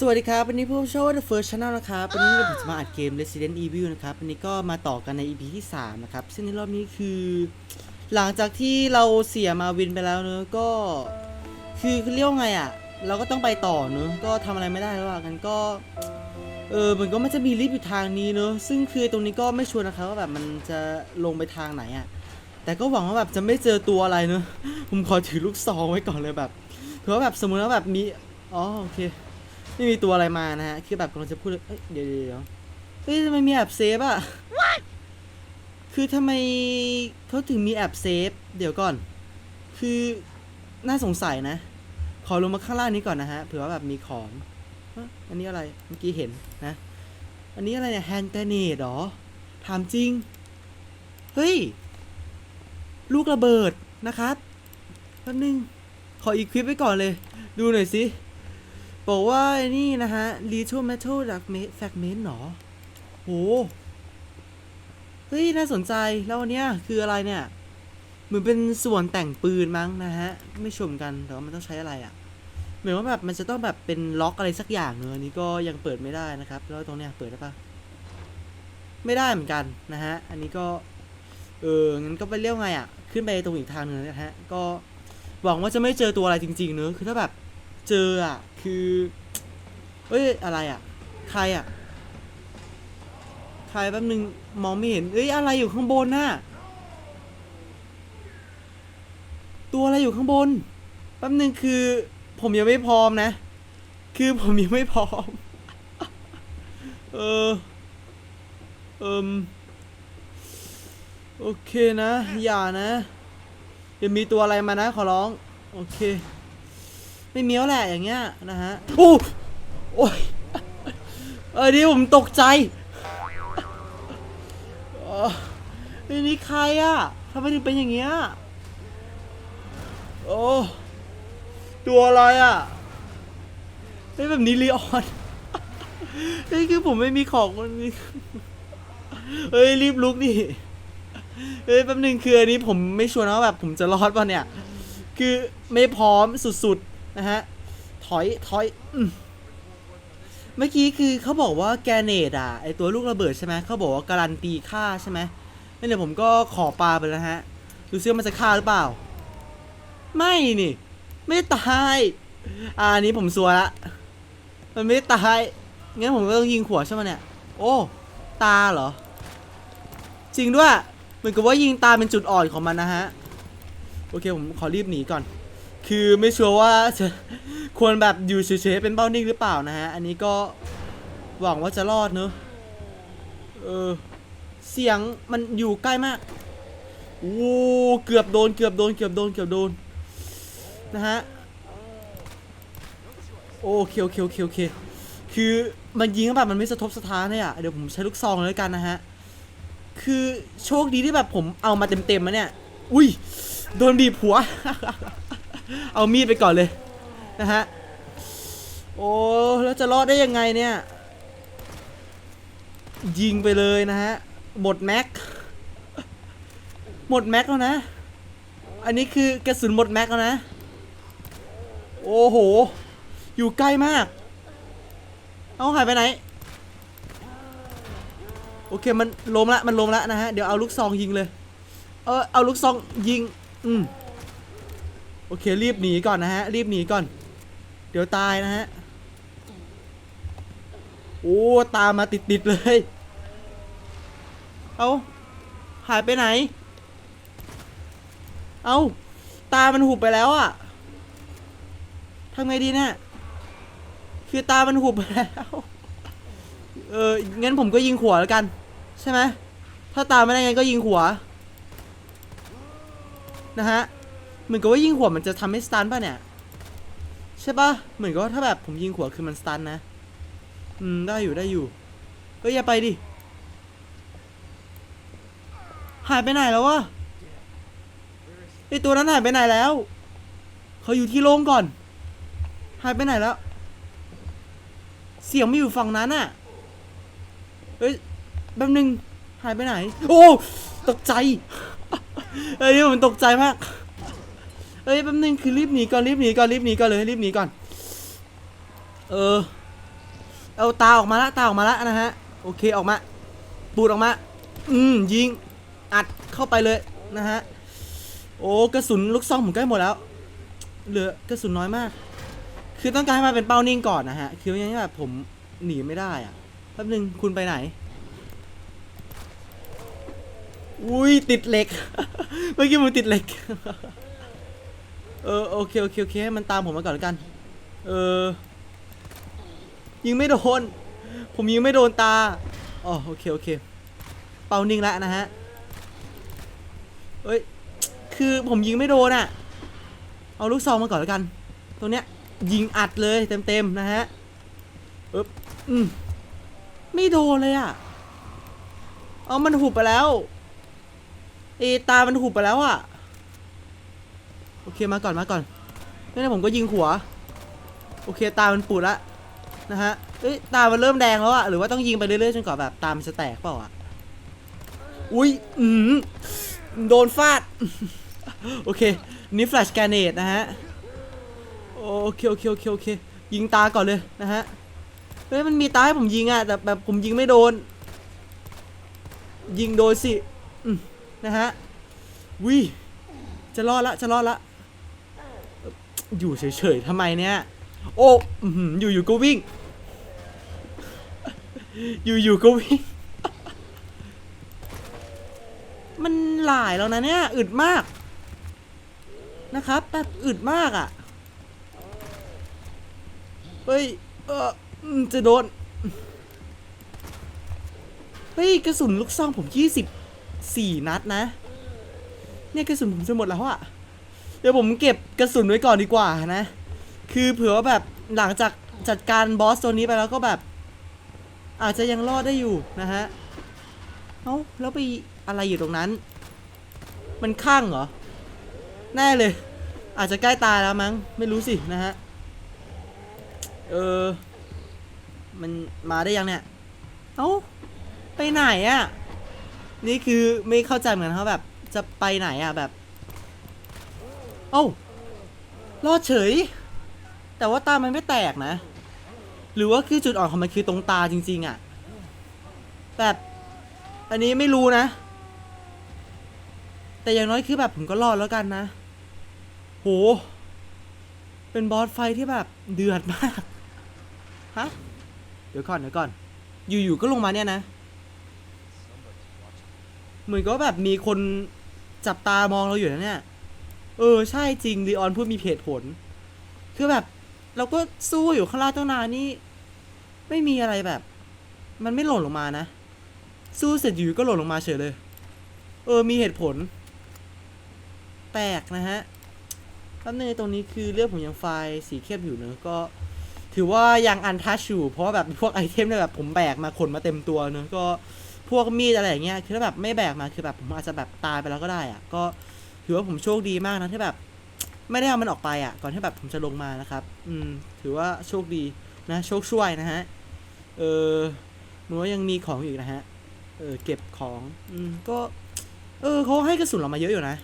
สวัสดีครับ วันนี้ผู้ชม The First Channel นะครับ วันนี้เราจะมาอัดเกม Resident Evil นะครับ วันนี้ก็มาต่อกันใน EP ที่ 3 นะครับ ซึ่งในรอบนี้คือ หลังจากที่เราเสียมาวินไปแล้วเนอะก็ คือเรียกว่าไงอะ เราก็ต้องไปต่อเนอะก็ทำอะไรไม่ได้แล้วอะกันก็ เออมันก็ไม่จะมีลิฟต์อยู่ทางนี้เนอะซึ่งคือตรงนี้ก็ไม่ชัวร์นะครับว่าแบบมันจะลงไปทางไหนอะ แต่ก็หวังว่าแบบจะไม่เจอตัวอะไรเนอะผมขอถือลูกซองไว้ก่อนเลยแบบเผื่อแบบสมมติว่าแบบมีอ๋อโอเค ไม่มีตัวอะไรมานะฮะ คือแบบกำลังจะพูดเลยเอ้ยเดี๋ยวเดี๋ยวเดี๋ยวเฮ้ยทำไมมีแอบเซฟอะคือทำไมเขาถึงมีแอบเซฟ เดี๋ยวก่อน คือน่าสงสัยนะ ขอลงมาข้างล่างนี้ก่อนนะฮะ เผื่อว่าแบบมีของฮะอันนี้อะไร เมื่อกี้เห็นนะ อันนี้อะไรเนี่ยแฮนด์แกรเนดหรอ ถามจริง เฮ้ย ลูกระเบิดนะครับแป๊บนึง ขออีกคลิปไว้ก่อนเลย ดูหน่อยสิ บอกว่าไอ้นี่นะฮะ Little Metal Fragment หรอโห เฮ้ย น่าสนใจ แล้วอันเนี้ยคืออะไรเนี่ย เหมือนเป็นส่วนแต่งปืนมั้งนะฮะ ไม่ชมกัน แต่ว่ามันต้องใช้อะไรอะ่ะ เหมือนว่าแบบมันจะต้องแบบเป็นล็อกอะไรสักอย่างเนอะอันนี้ก็ยังเปิดไม่ได้นะครับ แล้วตรงเนี้ยเปิดได้ปะไม่ได้เหมือนกันนะฮะ อันนี้ก็ เออ งั้นก็ไปเรียกไงอะ่ะ ขึ้นไปตรงอีกทางหนึงนะฮะ ก็หวังว่าจะไม่เจอตัวอะไรจริงๆเนอะคือถ้าแบบ เจออะ คือเอ้ยอะไรอะ ใครอะ ใครแป๊บนึงมองไม่เห็น เอ้ยอะไรอยู่ข้างบนน่ะ ตัวอะไรอยู่ข้างบน แป๊บนึงคือ ผมยังไม่พร้อมนะ คือผมยังไม่พร้อม เออ เอิมโอเคนะ อย่านะ อย่ามีตัวอะไรมานะขอร้อง โอเค ไม่เมียวแหละอย่างเงี้ยนะฮะโอ้โอ้ยเออดิผมตกใจเออเฮ้นี่ใครอะทำไมถึงเป็นอย่างเงี้ยโอ้ตัวอะไรอะเฮ้ยแบบนี้ลีออนเฮ้ยคือผมไม่มีของมันมีเฮ้ยรีบลุกดิเฮ้ยแป๊บนึงคืออันนี้ผมไม่ชัวร์นะว่าแบบผมจะรอดป่ะเนี่ย คือไม่พร้อมสุดๆ นะฮะ ถอย ถอยอเมื่อกี้คือเขาบอกว่าแกเนตอะไอตัวลูกระเบิดใช่ไหมเขาบอกว่าการันตีค่าใช่ไหมงั้นเดี๋ยวผมก็ขอปลาไปแล้วฮะ ดูซิว่ามันจะฆ่าหรือเปล่า ไม่นี่ ไม่ตายอ่าอันนี้ผมซัวละ มันไม่ตาย งั้นผมก็ต้องยิงหัวใช่ไหมเนี่ย โอ้ ตาเหรอ จริงด้วย เหมือนกับว่ายิงตาเป็นจุดอ่อนของมันนะฮะ โอเคผมขอรีบหนีก่อน คือไม่ชัวร์ว่าจะควรแบบอยู่เฉยๆเป็นเป้านิ่งหรือเปล่านะฮะ อันนี้ก็หวังว่าจะรอดเนอะเออ เสียงมันอยู่ใกล้มากโอ้เกือบโดนเกือบโดนเกือบโดนเกือบโดนนะฮะโอเคโอเคโอเคโอเคคือมันยิงแบบมันไม่สะทบสะท้านเลยอะเดี๋ยวผมใช้ลูกซองเลยกันนะฮะคือโชคดีที่แบบผมเอามาเต็มๆมาเนี่ย อุ้ยโดนบีบหัว เอามีดไปก่อนเลยนะฮะ โอ้แล้วจะรอดได้ยังไงเนี่ย ยิงไปเลยนะฮะ หมดแม็ก หมดแม็กแล้วนะ อันนี้คือกระสุนหมดแม็กแล้วนะ โอ้โห อยู่ใกล้มาก เอาหายไปไหน โอเคมันล้มละ มันล้มละนะฮะ เดี๋ยวเอาลูกซองยิงเลย เออเอาลูกซองยิง อืม อเครีบหนีก่อนนะฮะ รีบหนีก่อน เดี๋ยวตายนะฮะ โอ้ตามมาติดๆเลย เอาหายไปไหน เอาตามันหุบไปแล้วอะทำไงดีเนี่ยคือตามันหุบไปแล้วเอองั้นผมก็ยิงหัวแล้วกัน ใช่ไหมถ้าตามไม่ได้งั้นก็ยิงหัวนะฮะ เหมือนกับว่ายิงหัวมันจะทำให้สตันป่ะเนี่ยใช่ป่ะเหมือนกับว่าถ้าแบบผมยิงหัวคือมันสตันนะ อืมได้อยู่ได้อยู่เฮ้ยอย่าไปดิหายไปไหนแล้ววะไอตัวนั้นหายไปไหนแล้วเขาอยู่ที่โล่งก่อน หายไปไหนแล้ว เสียงไม่อยู่ฝั่งนั้นอะเฮ้ยแป๊บนึงหายไปไหน โอ้ตกใจเฮ้ยผมตกใจมาก เฮ้ยแป๊บนึงคือรีบหนีก่อนรีบหนีก่อนรีบหนีก่อนเลยรีบหนีก่อน เออ เอาตาออกมาละตาออกมาละนะฮะ โอเคออกมาปูดออกมา อืมยิง อัดเข้าไปเลยนะฮะ โอ้กระสุนลูกซองผมใกล้หมดแล้ว เหลือกระสุนน้อยมาก คือต้องการให้มาเป็นเป้านิ่งก่อนนะฮะ คือไม่งั้นแบบผมหนีไม่ได้อะแป๊บนึงคุณไปไหนอุ้ยติดเหล็ก เมื่อกี้มันติดเหล็ก เออโอเคโอเคโอเคให้มันตามผมมาก่อนแล้วกัน เออ ยิงไม่โดน ผมยิงไม่โดนตาอ๋อโอเคโอเค เป่านิ่งแล้วนะฮะเอ้ย คือผมยิงไม่โดนอะเอาลูกซองมาก่อนแล้วกัน ตรงเนี้ยยิงอัดเลยเต็มๆนะฮะเอ๊บอืมไม่โดนเลยอะเอามันหุบไปแล้ว เอตา มันหุบไปแล้วอะ โอเคมาก่อนมาก่อนไม่งั้นผมก็ยิงหัว โอเคตามันปูดละนะฮะเอ้ยตามันเริ่มแดงแล้วอะหรือว่าต้องยิงไปเรื่อยๆจนกว่าแบบตามันจะแตกเปล่าอะอุ้ยอืมโดนฟาด โอเค นี่แฟลชแกรเนตนะฮะ โอเค โอเค โอเค โอเค ยิงตาก่อนเลยนะฮะ เฮ้ย มันมีตาให้ผมยิงอะแต่แบบผมยิงไม่โดน ยิงโดนสินะฮะวิจะรอดละ จะรอดละ อยู่เฉยๆทำไมเนี่ย โอ้อื้อหือยู่ๆก็วิ่ง อยู่ๆก็วิ่ง มันหลายแล้วนะเนี่ย อึดมาก นะครับแบบอึดมากอะ่ะ เฮ้ย เออจะโดน เฮ้ย กระสุนลูกซองผมยี่สิบสี่นัดนะ เนี่ยกระสุนผมจะหมดแล้วอะ ดี๋ยวผมเก็บกระสุนไว้ก่อนดีกว่านะ คือเผื่อว่าแบบหลังจากจัดการบอสตัวนี้ไปแล้วก็แบบ อาจจะยังรอดได้อยู่นะฮะ เอ้าแล้วไปอะไรอยู่ตรงนั้น มันข้างเหรอ แน่เลย อาจจะใกล้ตายแล้วมั้ง ไม่รู้สินะฮะ เออ มันมาได้ยังเนี่ย เอ้า ไปไหนอะ่ะ นี่คือไม่เข้าใจเหมือนกันเขาแบบจะไปไหนอะ่ะแบบ เอ้ารอดเฉย แต่ว่าตามันไม่แตกนะ หรือว่าคือจุดอ่อนของมันคือตรงตาจริง ๆอะ่ะแบบอันนี้ไม่รู้นะ แต่อย่างน้อยคือแบบผมก็รอดแล้วกันนะ โห เป็นบอสไฟที่แบบเดือดมาก ฮะ เดี๋ยวก่อนเดี๋ยวก่อน อยู่ๆก็ลงมาเนี่ยนะ เหมือนก็แบบมีคนจับตามองเราอยู่นะเนี่ย เออใช่จริงดีออนพูดมีเหตุผล คือแบบ เราก็สู้อยู่ข้างล่างตั้งนานนี่ไม่มีอะไรแบบ มันไม่หล่นลงมานะ สู้เสร็จอยู่ก็หล่นลงมาเฉยเลย เออมีเหตุผลแปลกนะฮะแป๊บนึงตรงนี้คือเลือดผมยังไฟสีเข้มอยู่เนอะก็ ถือว่ายังอันทัชอยู่เพราะแบบพวกไอเทมเนี่ยแบบผมแบกมาขนมาเต็มตัวเนอะก็พวกมีดอะไรอย่างเงี้ยคือถ้าแบบไม่แบกมาคือแบบผมอาจจะแบบตายไปแล้วก็ได้อะก็ ถือว่าผมโชคดีมากนะที่แบบ ไม่ได้เอามันออกไปอะ ก่อนที่แบบผมจะลงมานะครับ อืม ถือว่าโชคดีนะโชคช่วยนะฮะ เออหนูว่ายังมีของอยู่อีกนะฮะ เออเก็บของ อืมก็ เออเขาให้กระสุนเรามาเยอะอยู่นะ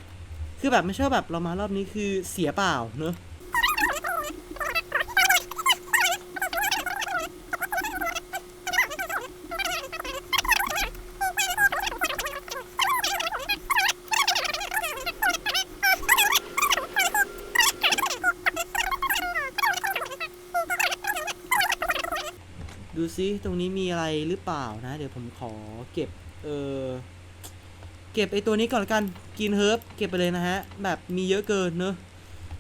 คือแบบไม่ใช่แบบเรามารอบนี้คือเสียเปล่าเนอะ ซิตรงนี้มีอะไรหรือเปล่านะ เดี๋ยวผมขอเก็บ เออเก็บไอตัวนี้ก่อนกันกินเฮิร์บเก็บไปเลยนะฮะ แบบมีเยอะเกินเนอะ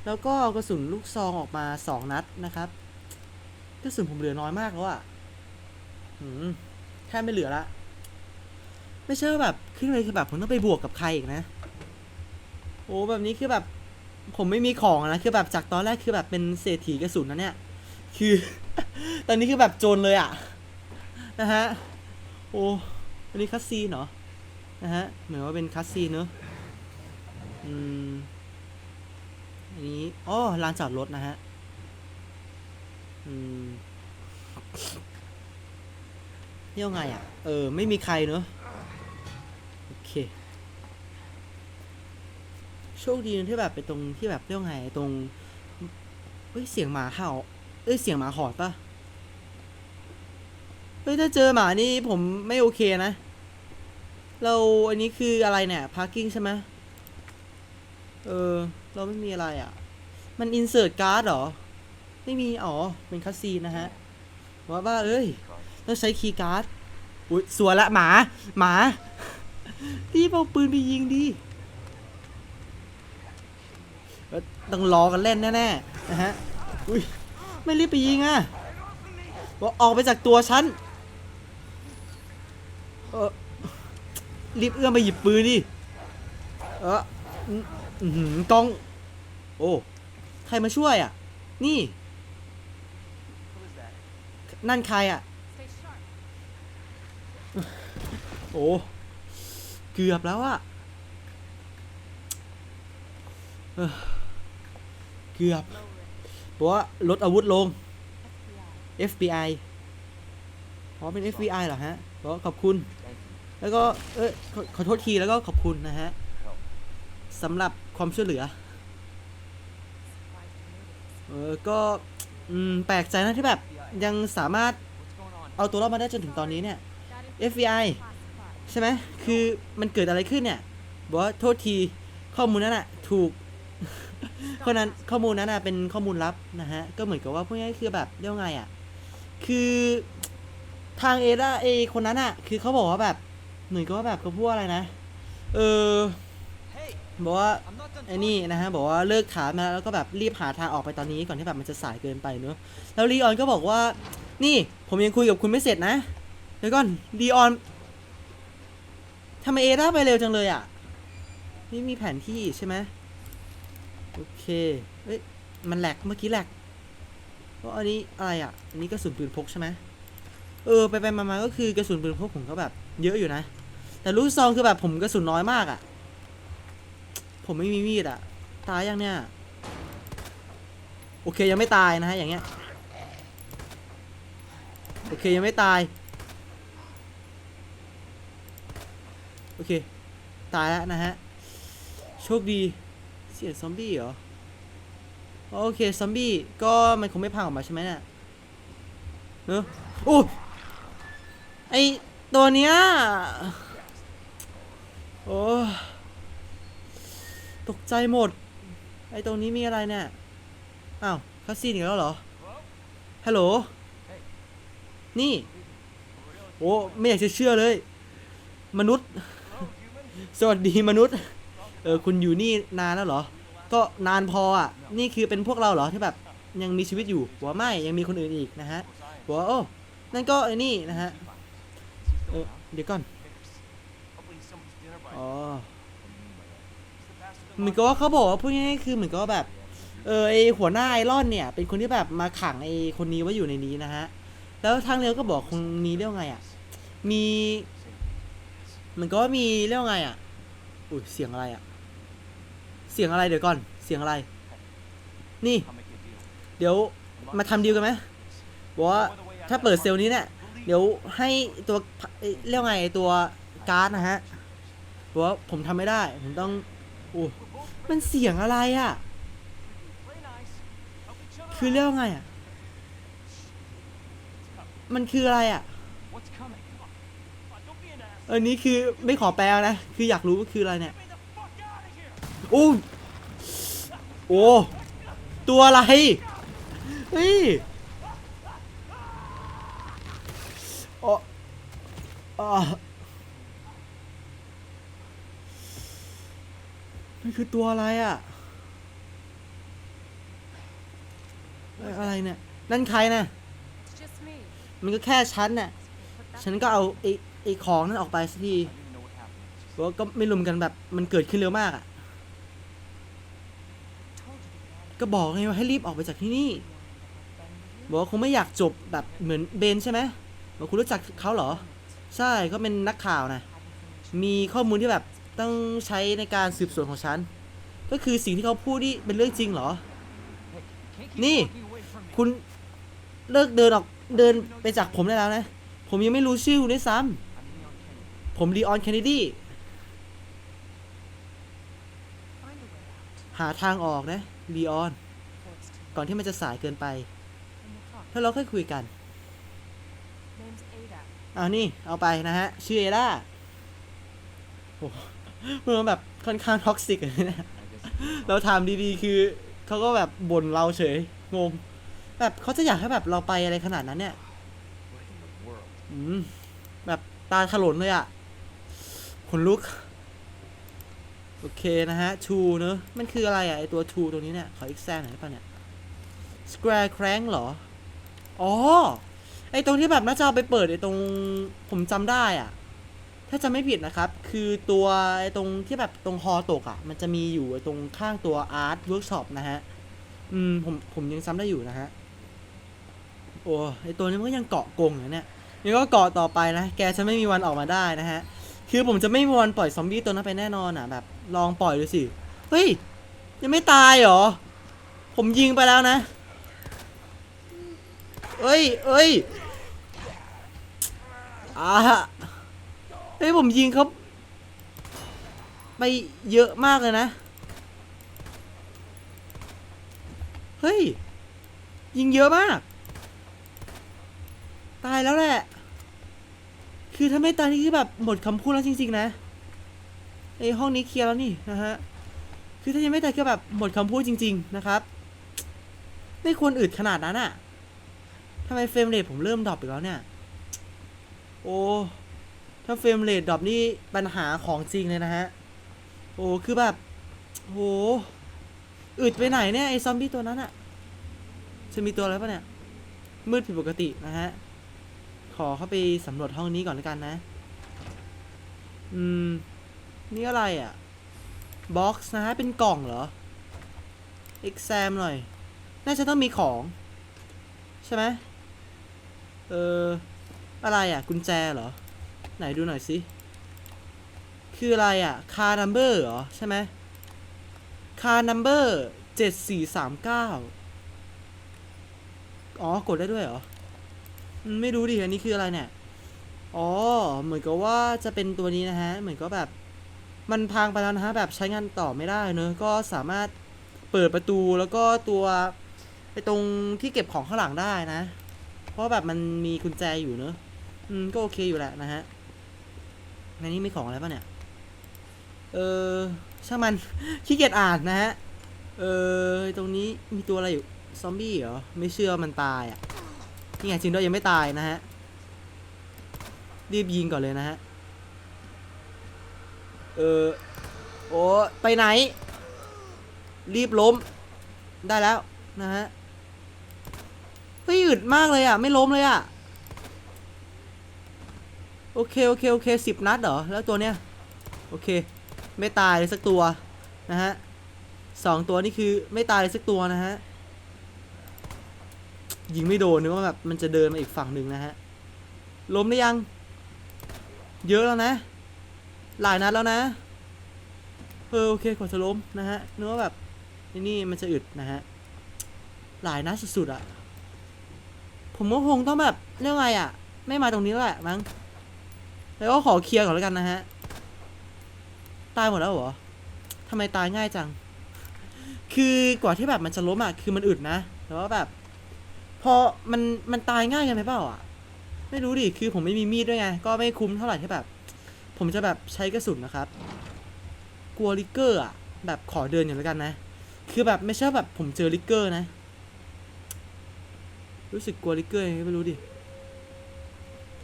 แล้วก็กระสุนลูกซองออกมาสองนัดนะครับกระสุนผมเหลือน้อยมากแล้วอะ่ะหืมแทบไม่เหลือละ ไม่ใช่ว่าแบบขึ้นเลยคือแบบผมต้องไปบวกกับใครอีกนะ โอ้แบบนี้คือแบบ ผมไม่มีของนะ คือแบบจากตอนแรกคือแบบเป็นเศรษฐีกระสุนนะเนี่ย คือ ตอนนี้คือแบบโจรเลยอะ นะฮะ โอ้อันนี้คัสซีนเหรอ นะฮะ เหมือนว่าเป็นคัสซีนเนอะอืม อันนี้อ๋อลานจอดรถนะฮะ อืมเรียกว่าไงอะ เออ ไม่มีใครเนอะโอเค โชคดีนะที่แบบไปตรงที่แบบเรียกว่าไงตรง เฮ้ย เสียงหมาเห่า เอ้ย เสียงหมาหอนปะ ฮ้ยถ้าเจอหมานี่ผมไม่โอเคนะ เราอันนี้คืออะไรเนี่ยพาร์กิ้งใช่ไหมเออ เราไม่มีอะไรอะ มันอินเสิร์ตการ์ดหรอ ไม่มี อ๋อ เป็นคัสซีนนะฮะว่าว่าเอ้ย ต้องใช้คีย์การ์ดอุ้ยสวยละหมา หมารีบเอาปืนไปยิงดิเอ้ยต้องรอกันเล่นแน่ๆนะฮะ อุ้ย ไม่รีบไปยิงอะบอกออกไปจากตัวฉัน เออรีบเอื้อมไปหยิบปืนดิ เอออื้ออื้อง โอ้ ใครมาช่วยอะ นี่ นั่นใครอะ โอ้ เกือบแล้วอะเกือบเพราะว่าลดอาวุธลง FBI. FBI อ๋อเป็น FBI เหรอฮะก็ขอบคุณ แล้วก็เอ้ยขอขอโทษทีแล้วก็ขอบคุณนะฮะสำหรับความช่วยเหลือ เออก็อืมแปลกใจนะที่แบบยังสามารถเอาตัวรอดมาได้จนถึงตอนนี้เนี่ย FBI ใช่ไหมคือมันเกิดอะไรขึ้นเนี่ยบอกว่าโทษทีข้อมูลนั้นอะถูก ข้อนั้นข้อมูลนั้นอะเป็นข้อมูลลับนะฮะ ก็เหมือนกับว่าพวกนี้คือแบบเรียกว่าไงอะคือทางเอดาเอคนนั้นอะคือเขาบอกว่าแบบ หมือนกับว่าแบบเขาพูดว่าอะไรนะ เออบอกว่าไอ้นี่นะฮะบอกว่าเลิกถามนะแล้วก็แบบรีบหาทางออกไปตอนนี้ก่อนที่แบบมันจะสายเกินไปเนอะแล้วลีออนก็บอกว่า นี่ผมยังคุยกับคุณไม่เสร็จนะเดี๋ยวก่อนลีออนทำไมเอด้าไปเร็วจังเลยอะนี่มีแผนที่ใช่ไหมโอเคเอ้ยมันแหลกเมื่อกี้แหลกเพราะอันนี้อะไรอะ อันนี้กระสุนปืนพกใช่ไหมเออไปไปมามาก็คือกระสุนปืนพกผมก็แบบ เยอะอยู่นะ แต่ลูกซองคือแบบผมกระสุนน้อยมากอะ ผมไม่มีมีดอะ ตายยังเนี่ย โอเคยังไม่ตายนะฮะอย่างเงี้ย โอเคยังไม่ตาย โอเค ตายแล้วนะฮะ โชคดี เสียงซอมบี้เหรอ โอเคซอมบี้ก็มันคงไม่พังออกมาใช่ไหมเนี่ยเนอะโอ้ไอตัวเนี้ย โอ้ตกใจหมด ไอตรงนี้มีอะไรเนี่ย อ้าวคาซีนอีกแล้วเหรอ ฮัลโหล นี่ โอ้ไม่อยากจะเชื่อเลย มนุษย์ สวัสดีมนุษย์ เออคุณอยู่นี่นานแล้วเหรอ ก็นานพออะ นี่คือเป็นพวกเราเหรอที่แบบยังมีชีวิตอยู่หัวไม่ยังมีคนอื่นอีกนะฮะหัวโอ้ นั่นก็ไอ้นี่นะฮะ เออเดี๋ยวก่อน อ๋อเหมือนกับว่าเขาบอกว่าพูดง่ายๆคือเหมือนกับว่าแบบ เออไอหัวหน้าไอรอนเนี่ย เป็นคนที่แบบมาขังไอคนนี้ไว้อยู่ในนี้นะฮะ แล้วทางเรียวก็บอกคนนี้เรียกว่าไงอะ มีเหมือนกับว่ามีเรียกว่าไงอะ อุ้ยเสียงอะไรอะ เสียงอะไรเดี๋ยวก่อน เสียงอะไร นี่ เดี๋ยวมาทำดีลกันไหมบอกว่าถ้าเปิดเซลล์นี้เนี่ย เดี๋ยวให้ตัวเรียกว่าไงตัวการ์ดนะฮะ บอกว่าผมทำไม่ได้ ผมต้องโอ้มันเสียงอะไรอะ คือเรียกว่าไงอะ มันคืออะไรอะ เออ นี้คือไม่ขอแปลนะ คืออยากรู้ว่าคืออะไรเนี่ย โอ้โอ้ตัวอะไร เฮ้ยอ๋ออ่า มันคือตัวอะไรอะ อะไรเนี่ย นั่นใครนะมันก็แค่ฉันน่ะ ฉันก็เอาไอ้ไอ้ของนั้นออกไปสักทีเพราะว่าก็ไม่รวมกันแบบมันเกิดขึ้นเร็วมากอะ ก็บอกไงว่าให้รีบออกไปจากที่นี่ บอกว่าคงไม่อยากจบแบบเหมือนเบนใช่ไหมบอกคุณรู้จักเขาเหรอ ใช่เขาเป็นนักข่าวนะ มีข้อมูลที่แบบ ต้องใช้ในการสืบสวนของฉัน ก็คือสิ่งที่เขาพูดนี่เป็นเรื่องจริงเหรอ นี่ คุณเลิกเดินออกเดินไปจากผมได้แล้วนะ ผมยังไม่รู้ชื่อคุณด้วยซ้ำผมลีออนเคนเนดีหาทางออกนะลีออน ก่อนที่มันจะสายเกินไป ถ้าเราค่อยคุยกันเอานี่ เอาไปนะฮะ ชื่อเอล่าโอ้ มันแบบค่อนข้างท็อกซิกเลยเนี่ยเราถามดีๆ คือเขาก็แบบบ่นเราเฉยงง แบบเขาจะอยากให้แบบเราไปอะไรขนาดนั้นเนี่ย What in the world? อืมแบบตาถลนเลยอะขนลุก โอเคนะฮะชูเนอะมันคืออะไรอะไอตัวชูตรงนี้เนี่ย ขออีกแซงหน่อยได้ปะเนี่ย square crank เหรอ อ๋อ ไอตรงที่แบบน่าจะเอาไปเปิดไอตรงผมจำได้อะ ถ้าจะไม่ผิดนะครับ คือตัวตรงที่แบบตรงฮอตกอะมันจะมีอยู่ตรงข้างตัว art workshop นะฮะ อืม ผมผมยังจำได้อยู่นะฮะ โอ้ไอตัวนี้มันก็ยังเกาะกงอยู่เนี่ยนี่ก็เกาะต่อไปนะ แกจะไม่มีวันออกมาได้นะฮะ คือผมจะไม่มีวันปล่อยซอมบี้ตัวนั้นไปแน่นอนอะ แบบ ลองปล่อยดูสิ เฮ้ย ยังไม่ตายเหรอ ผมยิงไปแล้วนะ เอ้ย เอ้ยอ่า เฮ้ยผมยิงเขาไปเยอะมากเลยนะ เฮ้ย ยิงเยอะมาก ตายแล้วแหละ คือถ้าไม่ตายนี่คือแบบหมดคำพูดแล้วจริง ๆ นะไอห้องนี้เคลียร์แล้วนี่นะฮะ คือถ้ายังไม่ตายก็แบบหมดคำพูดจริง ๆ นะครับ ไม่ควรอึดขนาดนั้นอะทำไมเฟรมเรทผมเริ่มดรอปอีกแล้วเนี่ย โอ้ ถ้าเฟรมเรทดรอปนี่ปัญหาของจริงเลยนะฮะ โอ้ คือแบบ โห อึดไปไหนเนี่ย ไอซอมบี้ตัวนั้นอะจะมีตัวอะไรปะเนี่ย มืดผิดปกตินะฮะ ขอเข้าไปสำรวจห้องนี้ก่อนแล้วกันนะ อืม นี่อะไรอะบ็อกซ์นะฮะ เป็นกล่องเหรอ exam หน่อย น่าจะต้องมีของ ใช่ไหมเออ อะไรอะ กุญแจเหรอ ไหนดูหน่อยสิ คืออะไรอะ่ะคาร์นัมเบอร์เหรอ ใช่ไหมคาร์นัมเบอร์เจ็ดสี่สามเก้าอ๋อ กดได้ด้วยเหรอ ไม่รู้ดิ อันนี้คืออะไรเนี่ย อ๋อ เหมือนกับว่าจะเป็นตัวนี้นะฮะ เหมือนก็แบบ มันพังไปแล้วนะฮะ แบบใช้งานต่อไม่ได้เนอะก็สามารถเปิดประตูแล้วก็ตัวไอตรงที่เก็บของข้างหลังได้นะ เพราะแบบมันมีกุญแจอยู่เนอะ อืม ก็โอเคอยู่แหละนะฮะ ในนี้มีของอะไรป่ะเนี่ย เออช่างมัน ขี้เกียจอ่านนะฮะ เออตรงนี้มีตัวอะไรอยู่ ซอมบี้เหรอ ไม่เชื่อมันตายอะ นี่ไงจริงด้วยยังไม่ตายนะฮะ รีบยิงก่อนเลยนะฮะ เออโอ้ไปไหน รีบล้ม ได้แล้วนะฮะเฮ้ยอึดมากเลยอะ ไม่ล้มเลยอะ โอเคโอเคโอเคสิบนัดเหรอ แล้วตัวเนี้ยโอเค ไม่ตายเลยสักตัวนะฮะสองตัวนี่คือไม่ตายเลยสักตัวนะฮะยิงไม่โดนนึกว่าแบบมันจะเดินมาอีกฝั่งหนึ่งนะฮะล้มได้ยัง เยอะแล้วนะ หลายนัดแล้วนะเออโอเคกว่าจะล้มนะฮะนึกว่าแบบนี่มันจะอึดนะฮะหลายนัดสุดๆอะผมก็คงต้องแบบเรียกว่าไงอะไม่มาตรงนี้แล้วแหละมั้ง แล้วก็ขอเคลียร์ก่อนแล้วกันนะฮะ ตายหมดแล้วเหรอทำไมตายง่ายจัง คือกว่าที่แบบมันจะล้มอะคือมันอึดนะ แต่ว่าแบบ พอมันมันตายง่ายกันไปเปล่าอะ ไม่รู้ดิ คือผมไม่มีมีดด้วยไง ก็ไม่คุ้มเท่าไหร่ที่แบบ ผมจะแบบใช้กระสุนนะครับ กลัวลิกเกอร์อะ แบบขอเดินอย่างแล้วกันนะ คือแบบไม่ใช่แบบผมเจอลิกเกอร์นะ รู้สึกกลัวลิกเกอร์ยังไม่รู้ดิ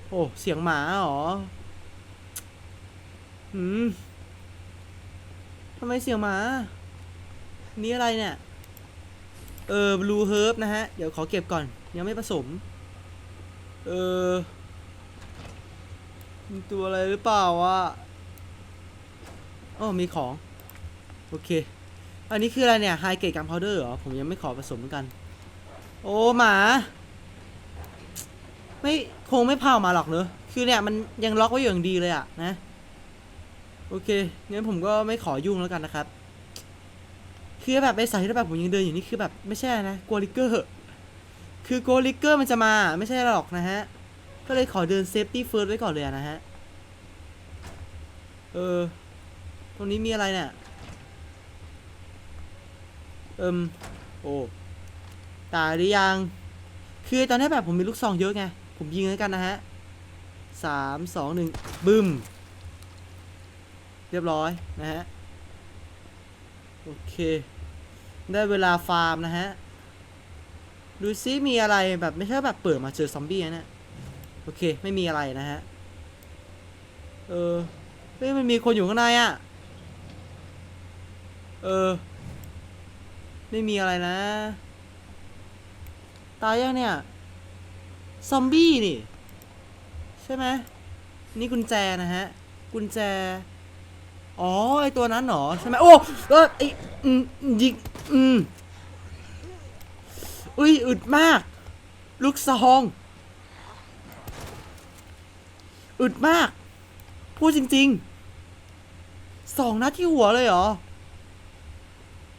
โอ้ เสียงหมาหรอืมทำไมเสียงหมา นี่อะไรเนี่ย เออบลูเฮิร์บนะฮะ เดี๋ยวขอเก็บก่อน ยังไม่ผสม เออมีตัวอะไรหรือเปล่าวะอ๋อมีของ โอเค อันนี้คืออะไรเนี่ยไฮเกรดกัมพาวเดอร์เหรอ ผมยังไม่ขอผสมเหมือนกัน โอ้ หมา ไม่ คงไม่เผามาหรอกเนอะคือเนี่ย มันยังล็อกไว้อย่างดีเลยอะนะ โอเคงั้นผมก็ไม่ขอยุ่งแล้วกันนะครับ คือแบบไอ้สายที่แบบผมยังเดินอยู่นี่คือแบบไม่ใช่นะกลัวลิกเกอร์คือกลัวลิกเกอร์มันจะมาไม่ใช่หรอกนะฮะ ก็เลยขอเดินเซฟตี้เฟิร์สไว้ก่อนเลยนะฮะ เออ ตรงนี้มีอะไรเนี่ยเอิมโอ้ ตายหรือยัง คือตอนนี้แบบผมมีลูกซองเยอะไง ผมยิงแล้วกันนะฮะสามสองหนึ่งบึ้ม เรียบร้อยนะฮะ โอเค ได้เวลาฟาร์มนะฮะ ดูซิมีอะไรแบบไม่ใช่แบบเปิดมาเจอซอมบี้นะโอเค ไม่มีอะไรนะฮะ เออเฮ้ยมันมีคนอยู่ข้างในอะ่ะ เออ ไม่มีอะไรนะ ตายยังเนี่ย ซอมบี้นี่ ใช่ไหมนี่กุญแจนะฮะ กุญแจ อ๋อไอตัวนั้นเหรอใช่ไหมโอ้เออไออืมยิงอืมอุ้ยอึดมาก ลูกซองอึดมาก พูดจริงๆสองนัดที่หัวเลยเหรอ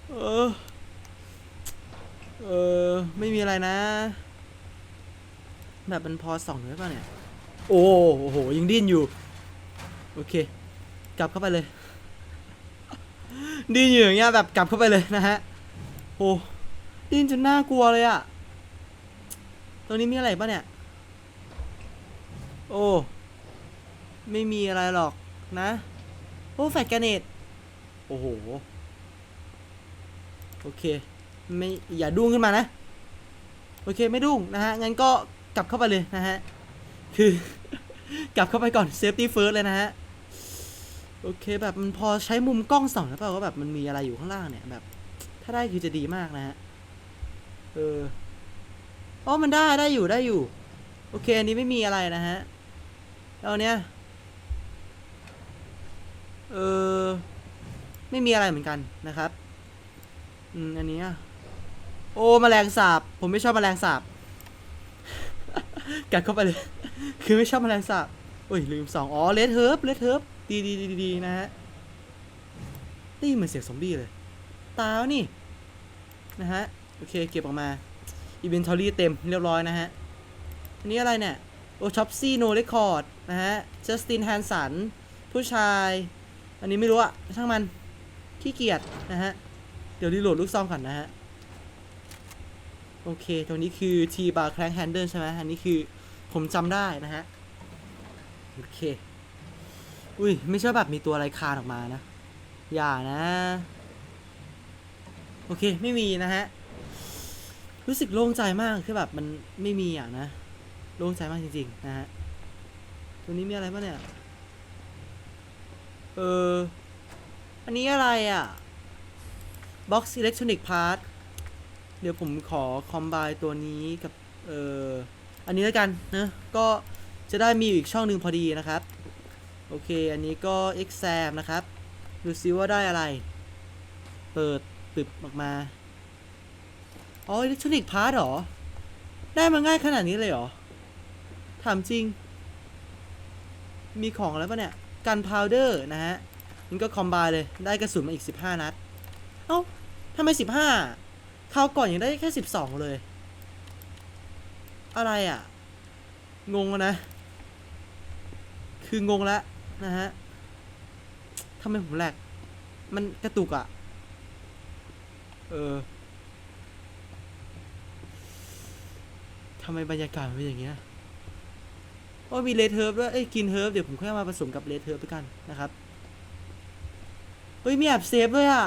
เออ เออ ไม่มีอะไรนะ แบบมันพอส่องได้ป่ะเนี่ย โอ้โห ยังดิ้นอยู่ โอเค กลับเข้าไปเลย ดิ้นอยู่อย่างเงี้ยแบบกลับเข้าไปเลยนะฮะโอ้ดิ้นจนน่ากลัวเลยอะตรงนี้มีอะไรปะเนี่ย โอ้ไม่มีอะไรหรอกนะ โอ้แฟลชแกรเนตโอ้โห โอเค ไม่อย่าดุ้งขึ้นมานะ โอเคไม่ดุ้งนะฮะ งั้นก็กลับเข้าไปเลยนะฮะ คือกลับเข้าไปก่อน safety first เลยนะฮะ โอเคแบบมันพอใช้มุมกล้องส่องแล้วเปล่าว่าแบบมันมีอะไรอยู่ข้างล่างเนี่ยแบบ ถ้าได้คือจะดีมากนะฮะเอออ๋อมันได้ได้อยู่ได้อยู่ โอเค อันนี้ไม่มีอะไรนะฮะแล้วเนี้ยเออไม่มีอะไรเหมือนกันนะครับอืมอันนี้โอ้มแมลงสาบ ผมไม่ชอบมแมลงสาบกัดเข้าไปเลย คือไม่ชอบมแมลงสาบ อ้ยลืมสองอ๋อเลดเฮิร์บเลดเฮิร์บดีดีดีดีนะฮะนี่เหมือนเสียงซอมบี้เลย ตาวนี่ นะฮะ โอเค เก็บออกมาอินเวนทอรี่เต็มเรียบร้อยนะฮะ อันนี้อะไรเนี่ย โอช็อปซี่โนเรคคอร์ดนะฮะจัสตินแฮนสันผู้ชาย อันนี้ไม่รู้อะช่างมัน ขี้เกียจนะฮะ เดี๋ยวรีโหลดลูกซองก่อนนะฮะ โอเค ตรงนี้คือ T bar crank handle ใช่ไหมอันนี้คือผมจำได้นะฮะ โอเค อุ้ย ไม่ใช่แบบมีตัวอะไรคานออกมานะ อย่านะ โอเค ไม่มีนะฮะ รู้สึกโล่งใจมาก คือแบบมันไม่มีอะนะ โล่งใจมากจริง ๆ นะฮะ ตัวนี้มีอะไรบ้างเนี่ย เออ อันนี้อะไรอะ Box Electronic Part เดี๋ยวผมขอคอมไบตัวนี้กับ เอออันนี้แล้วกันนะก็ จะได้มีอีกช่องหนึ่งพอดีนะครับ โอเค อันนี้ก็ exam นะครับ ดูซิว่าได้อะไร เปิดตึบออกมา อ๋อ Electronic Part เหรอ ได้มาง่ายขนาดนี้เลยเหรอ ถามจริง มีของอะไรปะเนี่ย กันพาวเดอร์นะฮะมันก็คอมไบเลย ได้กระสุนมาอีก 15 นัด เอ้าทำไม 15คราวก่อนยังได้แค่ 12 เลย อะไรอะ งงนะ คืองงแล้วนะฮะทำไมผมแหลก มันกระตุกอะ เออทำไมบรรยากาศมันเป็นอย่างเงี้ยโอ้มีเลเฮิร์บด้วย เอ้ยกินเฮิร์บเดี๋ยวผมค่อยมาผสมกับเลเฮิร์บด้วยกันนะครับ เฮ้ย มีแอบเซฟด้วยอะ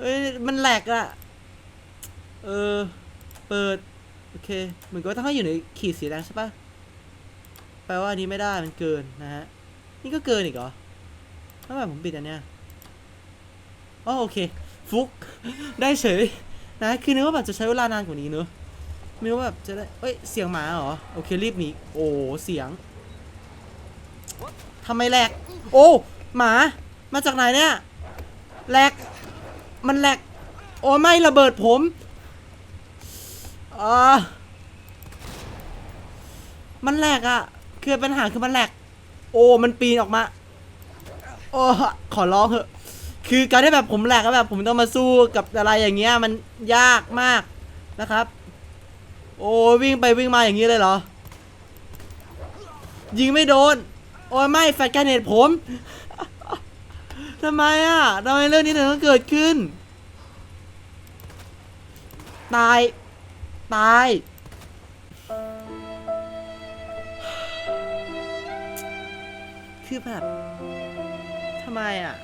เอ้ย มันแหลกอะ เออ เปิด โอเค เหมือนก็ต้องให้อยู่ในขีดสีแดงใช่ปะ ปลว่าอันนี้ไม่ได้มันเกินนะฮะ นี่ก็เกินอีกเหรอทำไมผมปิดอันเนี้ยอ๋อโอเค ฟุก ได้เฉยนะ คือนึกว่าแบบจะใช้เวลานานกว่านี้เนอะไม่รู้ว่าแบบจะได้ เอ้ย เสียงหมาเหรอ โอเครีบหนี โอ้เสียงทำไมแหลก โอ้ หมา มาจากไหนเนี่ยแหลก มันแหลก โอ้ไม่ระเบิดผมอ่ามันแหลกอะ่ะ คือปัญหาคือมันแหลก โอ้มันปีนออกมา โอ้ขอร้องเถอะ คือการที่แบบผมแหลกแล้วแบบผมต้องมาสู้กับอะไรอย่างเงี้ยมันยากมากนะครับ โอ้วิ่งไปวิ่งมาอย่างนี้เลยเหรอ ยิงไม่โดน โอ้ยไม่แฟร์แกเนตผมทำไมอะทำไมเรื่องนี้ถึงเกิดขึ้น ตาย ตาย คือแบบทำไมอะ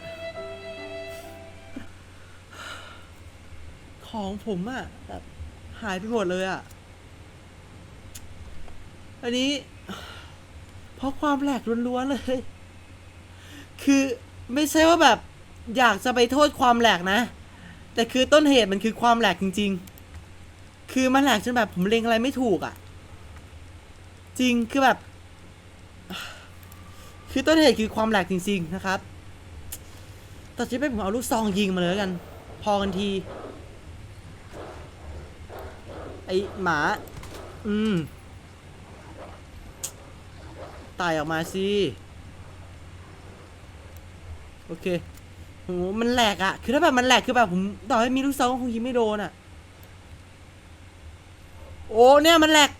ของผมอะ แบบหายไปหมดเลยอะ อันนี้ เพราะความแหลกล้วนๆเลย คือไม่ใช่ว่าแบบ อยากจะไปโทษความแหลกนะ แต่คือต้นเหตุมันคือความแหลกจริง ๆ คือมันแหลกจนแบบผมเล็งอะไรไม่ถูกอะ จริงคือแบบ คือต้นเหตุคือความแหลกจริงๆนะครับตัดสินใจผมเอาลูกซองยิงมาเลยกัน พอกันที ไอหมา อืมตายออกมาสิ โอเคโหมันแหลกอะคือถ้าแบบมันแหลกคือแบบผมต่อให้มีลูกซองก็คงยิงไม่โดนอะโอ้เนี่ยมันแหลก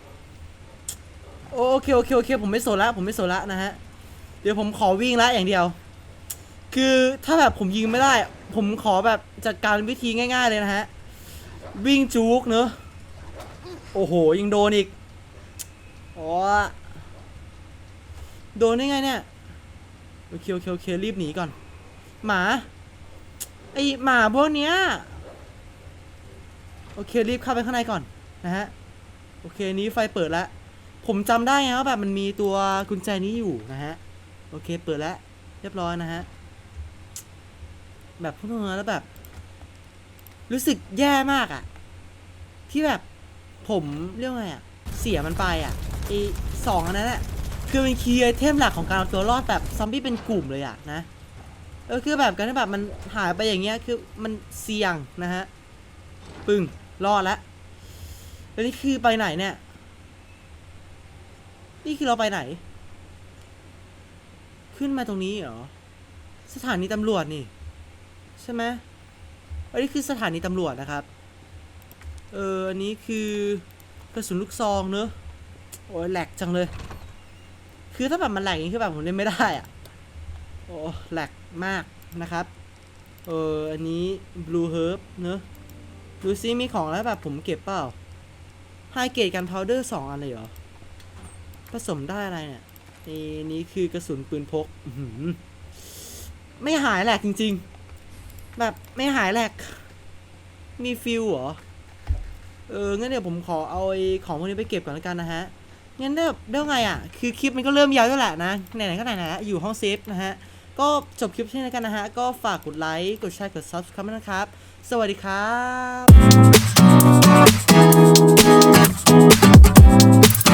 โอเคโอเคโอเค ผมไม่สนละผมไม่สนละนะฮะ ดี๋ยวผมขอวิ่งละอย่างเดียว คือถ้าแบบผมยิงไม่ได้ ผมขอแบบจัดการวิธีง่าย ๆเลยนะฮะ วิ่งจุกเนอะโอ้โหยิงโดนอีกอ๋อโดนได้ไงเนี่ยโอเคโอเคโอเครีบหนีก่อน หมาไอหมาพวกเนี้ยโอเครีบเข้าไปข้างในก่อนนะฮะโอเคนี้ไฟเปิดแล้วผมจำได้ไงว่าแบบมันมีตัวกุญแจนี้อยู่นะฮะ โอเค เปิดแล้ว เรียบร้อยนะฮะ แบบพูดตรงๆแล้วแบบ รู้สึกแย่มากอะที่แบบผมเรียกว่าไงอะเสียมันไปอะไอสองอันนั้นอะคือเป็นคีย์ไอเทมหลักของการเอาตัวรอดแบบซอมบี้เป็นกลุ่มเลยอะนะเออคือแบบการที่แบบมันหายไปอย่างเงี้ยคือมันเสี่ยงนะฮะปึ้งรอดแล้วแล้วนี่คือไปไหนเนี่ย นี่คือเราไปไหน ขึ้นมาตรงนี้เหรอ สถานีตำรวจนี่ ใช่ไหมอันนี้คือสถานีตำรวจนะครับ เออ อันนี้คือกระสุนลูกซองเนอะ โอ้ยแหลกจังเลย คือถ้าแบบมันแหลกอย่างนี้คือแบบผมเล่นไม่ได้อะโอ้แหลกมากนะครับ เออ อันนี้ blue herb เนอะดูซิมีของแล้วแบบผมเก็บเปล่า high grade gun powder สองอันเลยเหรอ ผสมได้อะไรเนี่ย นี่นี่คือกระสุนปืนพกไม่หายแหลกจริง ๆ แบบไม่หายแหลก มีฟิลเหรอ เออ งั้นเดี๋ยวผมขอเอาไอ้ของพวกนี้ไปเก็บก่อนแล้วกันนะฮะ งั้นได้แบบได้ไงอะ คือคลิปมันก็เริ่มยาวแล้วแหละนะ ไหนๆก็ไหนๆแล้วอยู่ห้องเซฟนะฮะ ก็จบคลิปเช่นนี้กันนะฮะ ก็ฝากกดไลค์ กดแชร์ กด subscribe นะครับ สวัสดีครับ